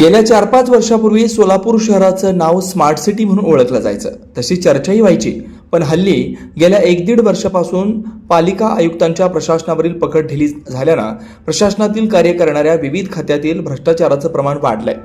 गेल्या चार पाच वर्षापूर्वी सोलापूर शहराचं नाव स्मार्ट सिटी म्हणून ओळखलं जायचं. तशी चर्चाही व्हायची. पण हल्ली गेल्या एक दीड वर्षापासून पालिका आयुक्तांच्या प्रशासनावरील पकड ढिली झाल्यानं प्रशासनातील कार्य करणाऱ्या विविध खात्यातील भ्रष्टाचाराचं प्रमाण वाढलंय.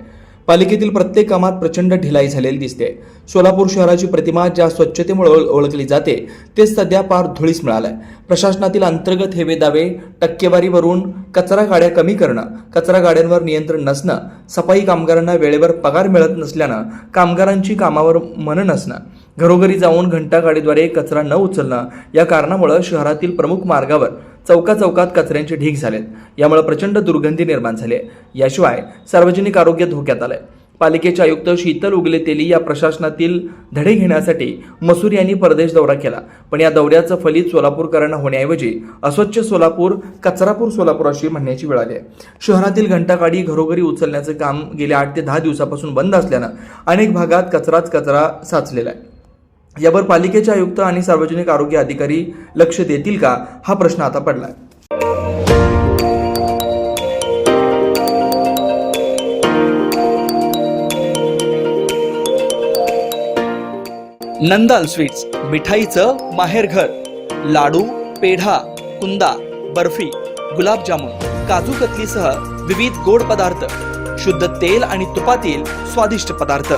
पालिकेतील प्रत्येक कामात प्रचंड ढिलाई झालेली दिसते. सोलापूर शहराची प्रतिमा ज्या स्वच्छतेमुळे ओळ- ओळखली जाते ते सध्या पार धुळीस मिळालंय. प्रशासनातील अंतर्गत हेवे दावे टक्केवारीवरून कचरा गाड्या कमी करणं कचरा गाड्यांवर नियंत्रण नसणं सफाई कामगारांना वेळेवर पगार मिळत नसल्यानं कामगारांची कामावर मन नसणं घरोघरी जाऊन घंटागाडीद्वारे कचरा न उचलणं या कारणामुळे शहरातील प्रमुख मार्गावर चौका चौकात कचऱ्यांचे ढीग झालेत. यामुळे प्रचंड दुर्गंधी निर्माण झाली आहे. याशिवाय सार्वजनिक आरोग्य धोक्यात आलंय. पालिकेचे आयुक्त शीतल उगले तेली या प्रशासनातील धडे घेण्यासाठी मसूर यांनी परदेश दौरा केला. पण या दौऱ्याचं फलित सोलापूरकरांना होण्याऐवजी अस्वच्छ सोलापूर कचरापूर सोलापूर अशी म्हणण्याची वेळ आली आहे. शहरातील घंटागाडी घरोघरी उचलण्याचं काम गेल्या आठ ते दहा दिवसापासून बंद असल्यानं अनेक भागात कचराच कचरा साचलेला आहे. यावर पालिकेचे आयुक्त आणि सार्वजनिक आरोग्य अधिकारी लक्ष देतील का? हा प्रश्न आता पडलाय. नंदाल स्वीट्स मिठाईचं माहेरघर लाडू पेढा कुंदा बर्फी गुलाबजामुन काजू कतलीसह विविध गोड पदार्थ. शुद्ध तेल आणि तुपातील स्वादिष्ट पदार्थ.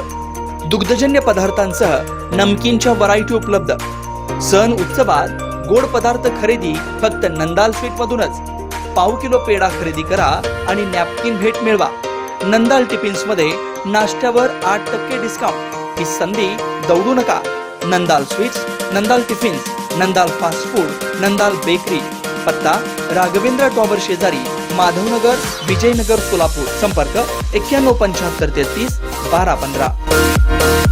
दुग्धजन्य पदार्थांसह नमकीनच्या व्हरायटी उपलब्ध. सण उत्सवात गोड पदार्थ खरेदी फक्त नंदाल स्वीट मधूनच. पाव किलो पेढा खरेदी करा आणि नॅपकिन भेट मिळवा. नंदाल टिफिन्समध्ये नाश्त्यावर आठ टक्के डिस्काउंट ही संधी दौडू नका. Nandal sweets Nandal tiffins Nandal fast food Nandal bakery पत्ता राघवेंद्र टॉवर शेजारी माधवनगर विजयनगर सोलापूर. संपर्क एक्क्याण्णव पंच्याहत्तर तेहतीस बारा पंधरा. we'll be.